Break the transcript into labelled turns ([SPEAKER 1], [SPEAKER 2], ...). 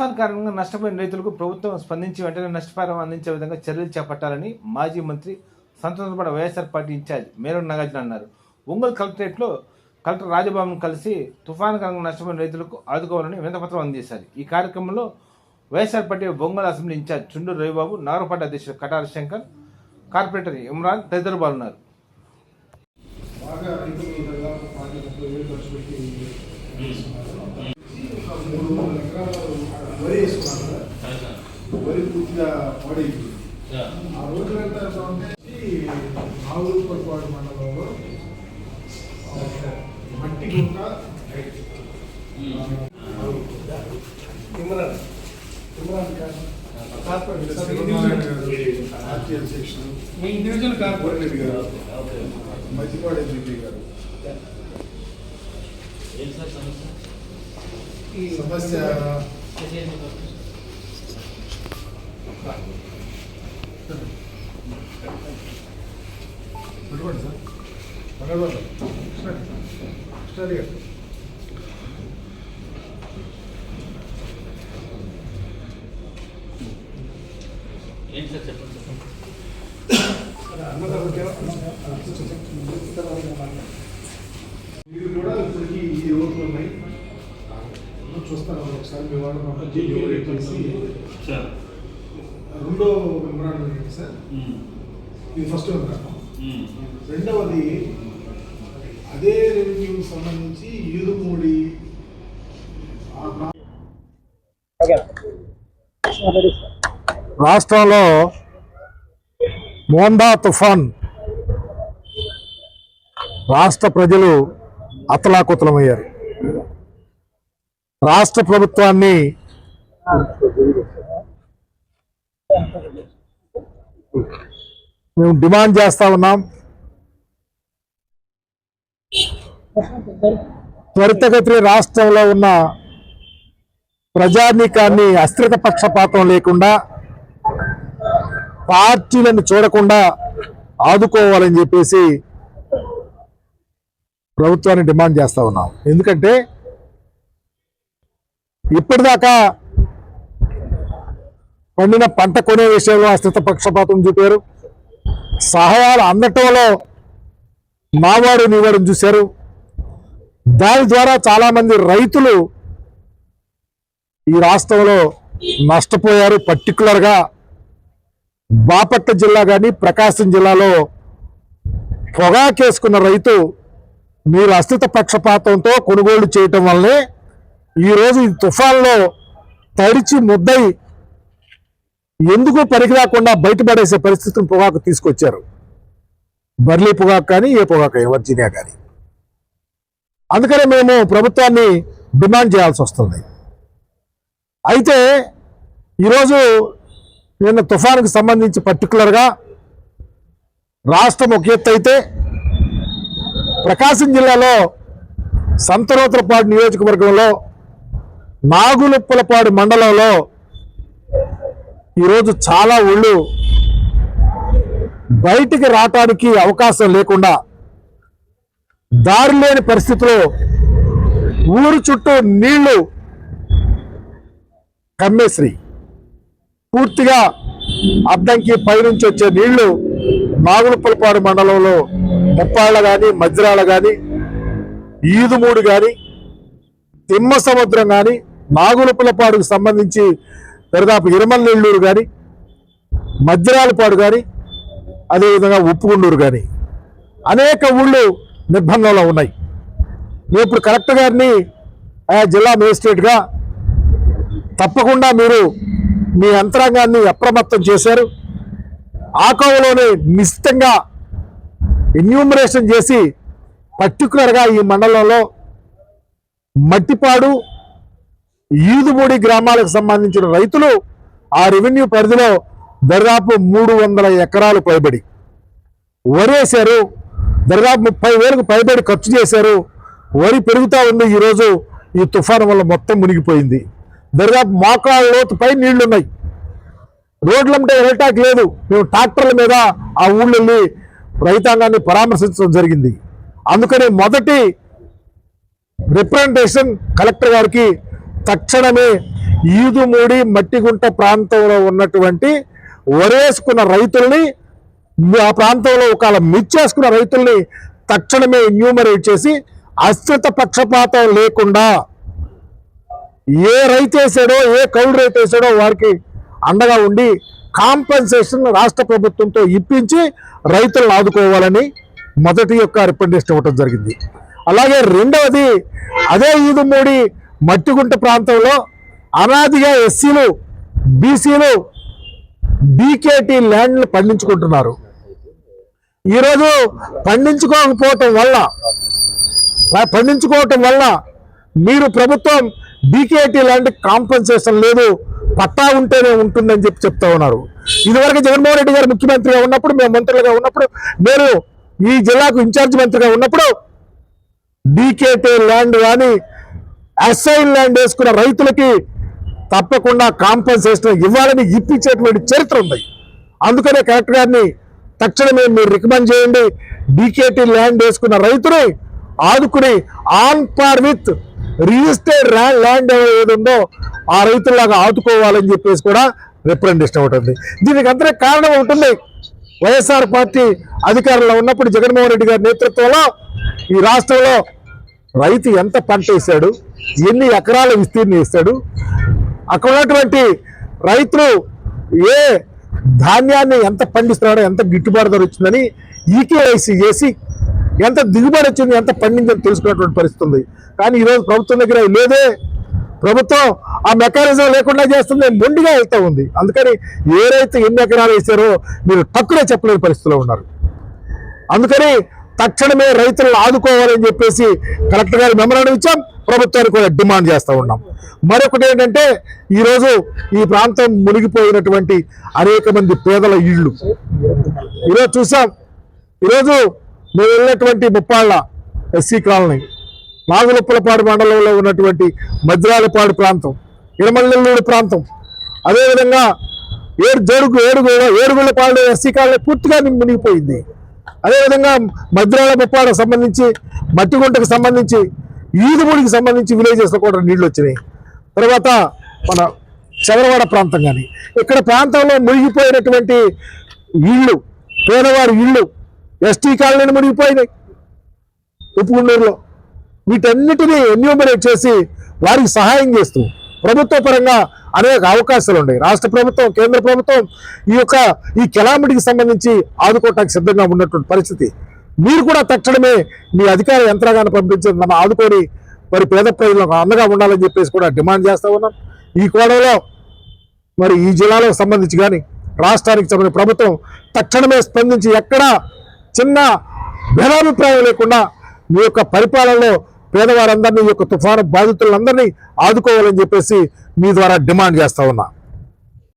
[SPEAKER 1] తుఫాన్ కారణంగా నష్టపోయిన రైతులకు ప్రభుత్వం స్పందించి వెంటనే నష్టపరిహారం అందించే విధంగా చర్యలు చేపట్టాలని మాజీ మంత్రి సంతోషపడ వైఎస్ఆర్ పార్టీ ఇన్ఛార్జ్ మేరం నాగార్జున అన్నారు. ఒంగోలు కలెక్టరేట్లో కలెక్టర్ రాజబాబును కలిసి తుఫాన్ కారణంగా నష్టపోయిన రైతులకు ఆదుకోవాలని వినతపత్రం అందజేశారు. ఈ కార్యక్రమంలో YSR party Ongole assembly incharge Chunduru Ravibabu Nagarapati అధ్యక్షుడు కటార శంకర్ కార్పొరేటర్ ఇమ్రాన్ తదితరులు పాల్గొన్నారు
[SPEAKER 2] మూడు వరి వేసుకున్నారు? కదా. వరి పూర్తిగా పాడైపోయింది. ఆ రోజు వెళ్తారు ఆవులు పొరపాటు మండలంలో ఆ, మట్టి గుంట Imran Imran Khan corporate RTL section.
[SPEAKER 3] మీ ఇండివిజువల్ కార్పొరేట్.
[SPEAKER 2] రెడ్డి గారు. మధ్యపాడు ఎంపీ గారు. సమస్య పెట్టుకోండి సార్ చెప్పండి?
[SPEAKER 4] ఏం సార్ చెప్పండి
[SPEAKER 2] చూస్తాను ఒకసారి మీ వాళ్ళు ఎవరు చేసి
[SPEAKER 4] సార్.
[SPEAKER 2] రెండో మెమరాండం ఏంటి సార్? ఇది ఫస్ట్ మెమరాండం. రెండవది అదే రెవెన్యూకి సంబంధించి ఈదుమూడి
[SPEAKER 5] రాష్ట్రంలో మోందా తుఫాన్. రాష్ట్ర ప్రజలు అతలాకుతలమయ్యారు. రాష్ట్ర ప్రభుత్వాన్ని మేము డిమాండ్ చేస్తా ఉన్నాం. త్వరితగతి రాష్ట్రంలో ఉన్న ప్రజానీకాన్ని అస్థిరత పక్షపాతం లేకుండా పార్టీలను చూడకుండా ఆదుకోవాలని చెప్పేసి ప్రభుత్వాన్ని డిమాండ్ చేస్తా ఉన్నాం. ఎందుకంటే ఇప్పటిదాకా పండిన పంట కొనే విషయంలో అస్థిత పక్షపాతం చూపారు. సహాయాలు అందటంలో మావాడు నీవాడు చూశారు. దాని ద్వారా చాలామంది రైతులు ఈ రాష్ట్రంలో నష్టపోయారు. పర్టికులర్గా బాపట్ల జిల్లా కానీ ప్రకాశం జిల్లాలో పొగాకేసుకున్న రైతు మీరు అస్థిత పక్షపాతంతో కొనుగోలు చేయటం వల్లే ఈరోజు ఈ తుఫాన్లో తడిచి ముద్దై ఎందుకు పనికిరాకుండా బయటపడేసే పరిస్థితిని పొగాకు తీసుకొచ్చారు? బర్లీ పొగాకు కానీ ఏ పొగాకు అయినా, వర్జీనియా కానీ. అందుకనే మేము ప్రభుత్వాన్ని డిమాండ్ చేయాల్సి వస్తుంది. అయితే ఈరోజు నిన్న తుఫానుకు సంబంధించి పర్టికులర్గా రాష్ట్రం ఒక ఎత్తు అయితే ప్రకాశం జిల్లాలో సంతనోత్తరపాడు నియోజకవర్గంలో నాగులుప్పలపాడు మండలంలో ఈరోజు చాలా ఊళ్ళు బయటికి రావటానికి అవకాశం లేకుండా దారి లేని పరిస్థితిలో ఊరు చుట్టూ నీళ్ళు కమ్మేశ్రీ పూర్తిగా అద్దంకి పైనుంచి వచ్చే నీళ్ళు నాగులపల్పాడు మండలంలో ముప్పాళ్ళ కానీ మజ్రాళ్ళ కానీ ఈదుమూడు కానీ తిమ్మ సముద్రం కానీ నాగులపులపాడుకు సంబంధించి దరిదాపు ఇరమల్ నెల్లూరు కానీ మజ్రాలపాడు కానీ అదేవిధంగా ఉప్పుగుండూరు కానీ అనేక ఊళ్ళు నిర్బంధంలో ఉన్నాయి. నేను ఇప్పుడు కలెక్టర్ గారిని ఆయా జిల్లా మేజిస్ట్రేట్గా తప్పకుండా మీరు మీ యంత్రాంగాన్ని అప్రమత్తం చేశారు. ఆకోవలోనే నిశ్చితంగా ఎన్యూమరేషన్ చేసి పర్టికులర్గా ఈ మండలంలో మట్టిపాడు ఈదుమూడి గ్రామాలకు సంబంధించిన రైతులు ఆ రెవెన్యూ పరిధిలో దరిదాపు మూడు వందల ఎకరాలు పైబడి వరేశారు దరిదాపు ముప్పై వేలకు పైబడి ఖర్చు చేశారు. వరి పెరుగుతూ ఉంది. ఈరోజు ఈ తుఫాను వల్ల మొత్తం మునిగిపోయింది. దరిదాపు మోకాళ్ళ లోతుపై నీళ్ళున్నాయి. రోడ్లంటే వెళ్ళటానికి లేదు. మేము ట్రాక్టర్ల మీద ఆ ఊళ్ళెళ్ళి రైతాంగాన్ని పరామర్శించడం జరిగింది. అందుకని మొదటి రిప్రజెంటేషన్ కలెక్టర్ గారికి తక్షణమే ఈదుమూడి మట్టిగుంట ప్రాంతంలో ఉన్నటువంటి వరేసుకున్న రైతుల్ని ఆ ప్రాంతంలో ఒకవేళ మిచ్చేసుకున్న రైతుల్ని తక్షణమే ఎన్యూమరేట్ చేసి అశ్రిత పక్షపాతం లేకుండా ఏ రైతు వేసాడో ఏ కౌలు రైతు వేసాడో వారికి అండగా ఉండి కాంపెన్సేషన్ రాష్ట్ర ప్రభుత్వంతో ఇప్పించి రైతులను ఆదుకోవాలని మొదటి యొక్క రిప్రజెంటేషన్ ఇవ్వడం జరిగింది. అలాగే రెండవది అదే ఈదుమూడి మట్టిగుంట ప్రాంతంలో అనాదిగా ఎస్సీలు బీసీలు బీకేటీ ల్యాండ్లు పండించుకుంటున్నారు. ఈరోజు పండించుకోకపోవటం వల్ల పండించుకోవటం వల్ల మీరు ప్రభుత్వం డీకేటీ ల్యాండ్ కాంపెన్సేషన్ లేదు పట్టా ఉంటేనే ఉంటుందని చెప్పి చెప్తా ఉన్నారు. ఇదివరకు జగన్మోహన్ రెడ్డి గారు ముఖ్యమంత్రిగా ఉన్నప్పుడు మేము మంత్రులుగా ఉన్నప్పుడు నేను ఈ జిల్లాకు ఇన్ఛార్జ్ మంత్రిగా ఉన్నప్పుడు డీకేటీ ల్యాండ్ కానీ అసైన్ ల్యాండ్ వేసుకున్న రైతులకి తప్పకుండా కాంపెన్సేషన్ ఇవ్వాలని ఇప్పించేటువంటి చరిత్ర ఉంది. అందుకనే కలెక్టర్ గారిని తక్షణమే మీరు రికమెండ్ చేయండి. డీకేటీ ల్యాండ్ వేసుకున్న రైతుని ఆదుకుని on par with registered land ఏది ఉందో ఆ రైతుల్లాగా ఆదుకోవాలని చెప్పేసి కూడా రిప్రజెంటేషన్ ఉంటుంది దీనికి అంతనే కారణం ఉంటుంది వైఎస్ఆర్ పార్టీ అధికారంలో ఉన్నప్పుడు జగన్మోహన్ రెడ్డి గారి నేతృత్వంలో ఈ రాష్ట్రంలో రైతు ఎంత పంట వేశాడు ఎన్ని ఎకరాల విస్తీర్ణం వేస్తాడు? అక్కడ ఉన్నటువంటి రైతులు ఏ ధాన్యాన్ని ఎంత పండిస్తున్నాడో ఎంత గిట్టుబాటు ధర వచ్చిందని ఈకేఐసి చేసి ఎంత దిగుబడి వచ్చింది ఎంత పండిందని తెలుసుకున్నటువంటి పరిస్థితి ఉంది. కానీ ఈరోజు ప్రభుత్వం దగ్గర లేదే. ప్రభుత్వం ఆ మెకానిజం లేకుండా చేస్తుంది మొండిగా వెళ్తూ ఉంది. అందుకని ఏ రైతు ఎన్ని ఎకరాలు వేశారో మీరు తక్కువ చెప్పలేని పరిస్థితిలో ఉన్నారు. అందుకని తక్షణమే రైతులను ఆదుకోవాలని చెప్పేసి కలెక్టర్ గారి మెమరాండం ఇచ్చాం. ప్రభుత్వానికి కూడా డిమాండ్ చేస్తూ ఉన్నాం. మరొకటి ఏంటంటే ఈరోజు ఈ ప్రాంతం మునిగిపోయినటువంటి అనేక మంది పేదల ఇళ్ళు. ఈరోజు చూసాం. ఈరోజు మేము వెళ్ళినటువంటి ముప్పాళ్ళ ఎస్సీ కాలనీ నాగులప్పలపాడు మండలంలో ఉన్నటువంటి మద్రాలపాడు ప్రాంతం ఇరమల్లెల్లూరు ప్రాంతం. అదేవిధంగా ఏడు జోడుగు ఏడుగు ఏడుగుళ్ళపాడు ఎస్సీ కాలనీ పూర్తిగా మునిగిపోయింది. అదేవిధంగా మద్రాల ముప్పాడకు సంబంధించి మట్టిగుంటకు సంబంధించి ఈదుమూడికి సంబంధించి విలేజెస్లో కూడా నీళ్ళు వచ్చినాయి. తర్వాత మన చదరవాడ ప్రాంతం కానీ ఇక్కడ ప్రాంతంలో మునిగిపోయినటువంటి ఇళ్ళు పేదవారి ఇళ్ళు ఎస్టీ కాలనీలు మునిగిపోయినాయి. ఉప్పుగుండూరులో వీటన్నిటినీ ఎన్యూమరేట్ చేసి వారికి సహాయం చేస్తూ ప్రభుత్వ పరంగా అనేక అవకాశాలు ఉన్నాయి. రాష్ట్ర ప్రభుత్వం కేంద్ర ప్రభుత్వం ఈ యొక్క ఈ కెలామిటీకి సంబంధించి ఆదుకోవటానికి సిద్ధంగా ఉన్నటువంటి పరిస్థితి. మీరు కూడా తక్షణమే మీ అధికార యంత్రాంగాన్ని పంపించి నన్ను ఆదుకొని మరి పేద ప్రజలకు అండగా ఉండాలని చెప్పేసి కూడా డిమాండ్ చేస్తూ ఉన్నాం. ఈ కోణంలో మరి ఈ జిల్లాలకు సంబంధించి కానీ రాష్ట్రానికి సంబంధించి ప్రభుత్వం తక్షణమే స్పందించి ఎక్కడా చిన్న భేదాభిప్రాయం లేకుండా మీ యొక్క పరిపాలనలో పేదవారందరినీ ఈ యొక్క తుఫాను బాధితులందరినీ ఆదుకోవాలని చెప్పేసి మీ ద్వారా డిమాండ్ చేస్తా ఉన్నా.